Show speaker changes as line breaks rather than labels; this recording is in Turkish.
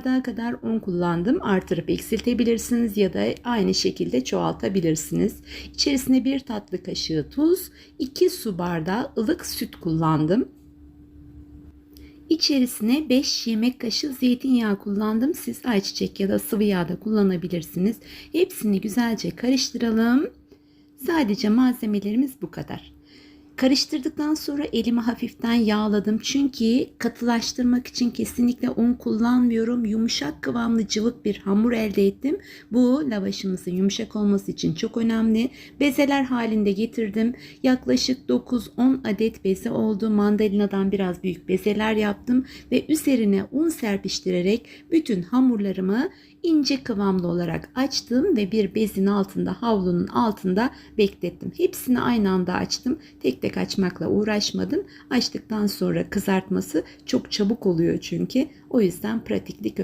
bardağı kadar un kullandım. Artırıp eksiltebilirsiniz ya da aynı şekilde çoğaltabilirsiniz. İçerisine bir tatlı kaşığı tuz, 2 su bardağı ılık süt kullandım. İçerisine 5 yemek kaşığı zeytinyağı kullandım. Siz ayçiçek ya da sıvı yağ da kullanabilirsiniz. Hepsini güzelce karıştıralım. Sadece malzemelerimiz bu kadar. Karıştırdıktan sonra elimi hafiften yağladım. Çünkü katılaştırmak için kesinlikle un kullanmıyorum. Yumuşak kıvamlı cıvık bir hamur elde ettim. Bu lavaşımızın yumuşak olması için çok önemli. Bezeler halinde getirdim. Yaklaşık 9-10 adet beze oldu. Mandalinadan biraz büyük bezeler yaptım ve üzerine un serpiştirerek bütün hamurlarımı ince kıvamlı olarak açtım ve bir bezin altında havlunun altında beklettim. Hepsini aynı anda açtım. Tek tek açmakla uğraşmadım. Açtıktan sonra kızartması çok çabuk oluyor çünkü. O yüzden pratiklik